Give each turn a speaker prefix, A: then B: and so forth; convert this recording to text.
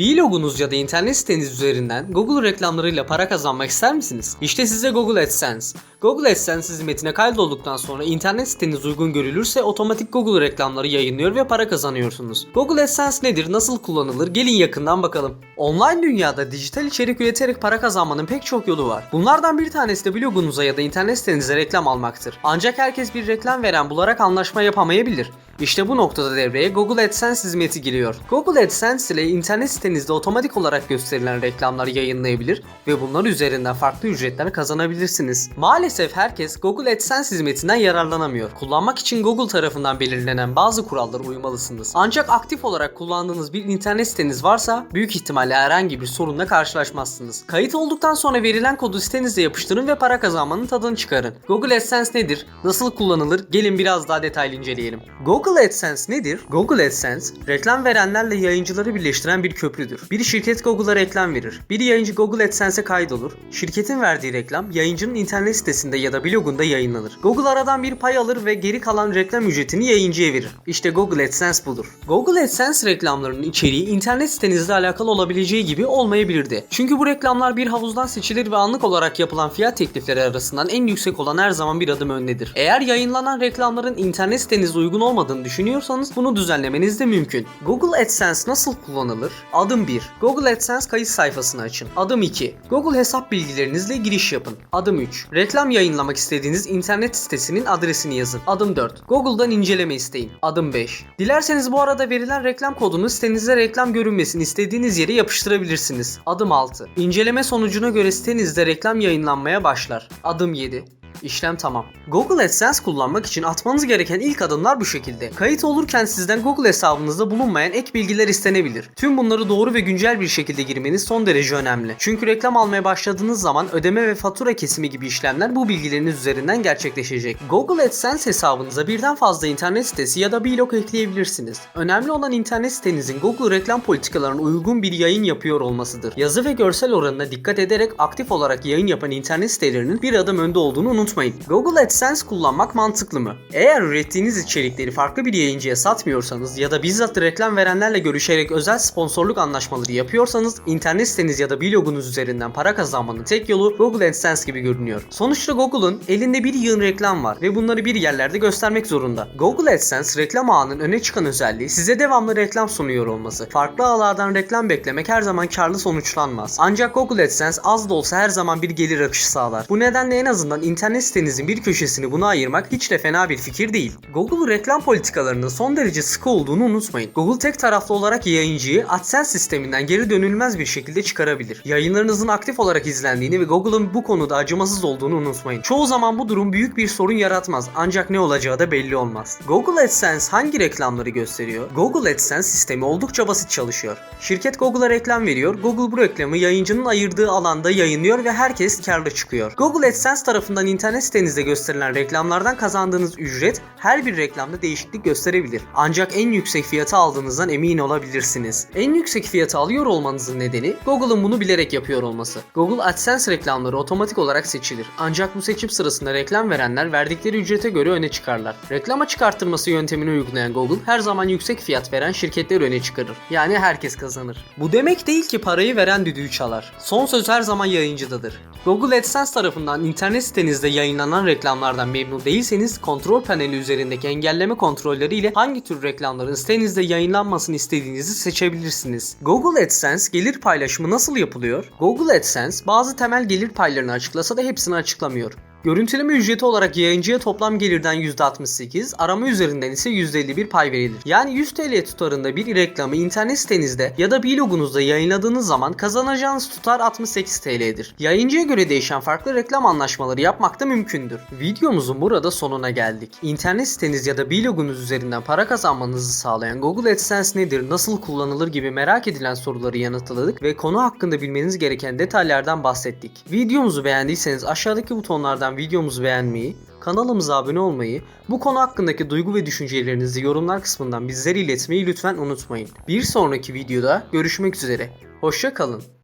A: Vlogunuz ya da internet siteniz üzerinden Google reklamlarıyla para kazanmak ister misiniz? İşte size Google AdSense. Google AdSense hizmetine kaydolduktan sonra internet siteniz uygun görülürse otomatik Google reklamları yayınlıyor ve para kazanıyorsunuz. Google AdSense nedir, nasıl kullanılır? Gelin yakından bakalım. Online dünyada dijital içerik üreterek para kazanmanın pek çok yolu var. Bunlardan bir tanesi de blogunuza ya da internet sitenize reklam almaktır. Ancak herkes bir reklam veren bularak anlaşma yapamayabilir. İşte bu noktada devreye Google AdSense hizmeti giriyor. Google AdSense ile internet sitenizde otomatik olarak gösterilen reklamları yayınlayabilir ve bunlar üzerinden farklı ücretler kazanabilirsiniz. Maalesef herkes Google AdSense hizmetinden yararlanamıyor. Kullanmak için Google tarafından belirlenen bazı kurallara uymalısınız. Ancak aktif olarak kullandığınız bir internet siteniz varsa büyük ihtimalle herhangi bir sorunla karşılaşmazsınız. Kayıt olduktan sonra verilen kodu sitenize yapıştırın ve para kazanmanın tadını çıkarın. Google AdSense nedir? Nasıl kullanılır? Gelin biraz daha detaylı inceleyelim. Google AdSense nedir? Google AdSense, reklam verenlerle yayıncıları birleştiren bir köprüdür. Bir şirket Google'a reklam verir. Bir yayıncı Google AdSense'e kaydolur. Şirketin verdiği reklam yayıncının internet sitesinde ya da blogunda yayınlanır. Google aradan bir pay alır ve geri kalan reklam ücretini yayıncıya verir. İşte Google AdSense budur. Google AdSense reklamlarının içeriği internet sitenizle alakalı olabileceği gibi olmayabilirdi. Çünkü bu reklamlar bir havuzdan seçilir ve anlık olarak yapılan fiyat teklifleri arasından en yüksek olan her zaman bir adım öndedir. Eğer yayınlanan reklamların internet sitenizde uygun olmadığını düşünüyorsanız bunu düzenlemeniz de mümkün. Google AdSense nasıl kullanılır? Adım 1. Google AdSense kayıt sayfasını açın. Adım 2. Google hesap bilgilerinizle giriş yapın. Adım 3. Reklam yayınlamak istediğiniz internet sitesinin adresini yazın. Adım 4. Google'dan inceleme isteyin. Adım 5. Dilerseniz bu arada verilen reklam kodunu sitenizde reklam görünmesini istediğiniz yere yapıştırabilirsiniz. Adım 6. İnceleme sonucuna göre sitenizde reklam yayınlanmaya başlar. Adım 7. İşlem tamam. Google AdSense kullanmak için atmanız gereken ilk adımlar bu şekilde. Kayıt olurken sizden Google hesabınızda bulunmayan ek bilgiler istenebilir. Tüm bunları doğru ve güncel bir şekilde girmeniz son derece önemli. Çünkü reklam almaya başladığınız zaman ödeme ve fatura kesimi gibi işlemler bu bilgileriniz üzerinden gerçekleşecek. Google AdSense hesabınıza birden fazla internet sitesi ya da blog ekleyebilirsiniz. Önemli olan internet sitenizin Google reklam politikalarına uygun bir yayın yapıyor olmasıdır. Yazı ve görsel oranına dikkat ederek aktif olarak yayın yapan internet sitelerinin bir adım önde olduğunu unutmayın. Google AdSense kullanmak mantıklı mı? Eğer ürettiğiniz içerikleri farklı bir yayıncıya satmıyorsanız ya da bizzat reklam verenlerle görüşerek özel sponsorluk anlaşmaları yapıyorsanız internet siteniz ya da blogunuz üzerinden para kazanmanın tek yolu Google AdSense gibi görünüyor. Sonuçta Google'ın elinde bir yığın reklam var ve bunları bir yerlerde göstermek zorunda. Google AdSense reklam ağının öne çıkan özelliği size devamlı reklam sunuyor olması. Farklı ağlardan reklam beklemek her zaman karlı sonuçlanmaz. Ancak Google AdSense az da olsa her zaman bir gelir akışı sağlar. Bu nedenle en azından internet sitenizin bir köşesini buna ayırmak hiç de fena bir fikir değil. Google reklam politikalarının son derece sıkı olduğunu unutmayın. Google tek taraflı olarak yayıncıyı AdSense sisteminden geri dönülmez bir şekilde çıkarabilir. Yayınlarınızın aktif olarak izlendiğini ve Google'ın bu konuda acımasız olduğunu unutmayın. Çoğu zaman bu durum büyük bir sorun yaratmaz ancak ne olacağı da belli olmaz. Google AdSense hangi reklamları gösteriyor? Google AdSense sistemi oldukça basit çalışıyor. Şirket Google'a reklam veriyor, Google bu reklamı yayıncının ayırdığı alanda yayınlıyor ve herkes karlı çıkıyor. Google AdSense tarafından internet sitenizde gösterilen reklamlardan kazandığınız ücret her bir reklamda değişiklik gösterebilir. Ancak en yüksek fiyatı aldığınızdan emin olabilirsiniz. En yüksek fiyatı alıyor olmanızın nedeni Google'ın bunu bilerek yapıyor olması. Google AdSense reklamları otomatik olarak seçilir. Ancak bu seçim sırasında reklam verenler verdikleri ücrete göre öne çıkarlar. Reklama çıkarttırması yöntemini uygulayan Google her zaman yüksek fiyat veren şirketleri öne çıkarır. Yani herkes kazanır. Bu demek değil ki parayı veren düdüğü çalar. Son söz her zaman yayıncıdadır. Google AdSense tarafından internet sitenizde yayınlanan reklamlardan memnun değilseniz kontrol paneli üzerindeki engelleme kontrolleri ile hangi tür reklamların sitenizde yayınlanmasını istediğinizi seçebilirsiniz. Google AdSense gelir paylaşımı nasıl yapılıyor? Google AdSense bazı temel gelir paylarını açıklasa da hepsini açıklamıyor. Görüntüleme ücreti olarak yayıncıya toplam gelirden %68, arama üzerinden ise %51 pay verilir. Yani 100 TL tutarında bir reklamı internet sitenizde ya da blogunuzda yayınladığınız zaman kazanacağınız tutar 68 TL'dir. Yayıncıya göre değişen farklı reklam anlaşmaları yapmak da mümkündür. Videomuzun burada sonuna geldik. İnternet siteniz ya da blogunuz üzerinden para kazanmanızı sağlayan Google AdSense nedir, nasıl kullanılır gibi merak edilen soruları yanıtladık ve konu hakkında bilmeniz gereken detaylardan bahsettik. Videomuzu beğendiyseniz aşağıdaki butonlardan videomuzu beğenmeyi, kanalımıza abone olmayı, bu konu hakkındaki duygu ve düşüncelerinizi yorumlar kısmından bizlere iletmeyi lütfen unutmayın. Bir sonraki videoda görüşmek üzere. Hoşça kalın.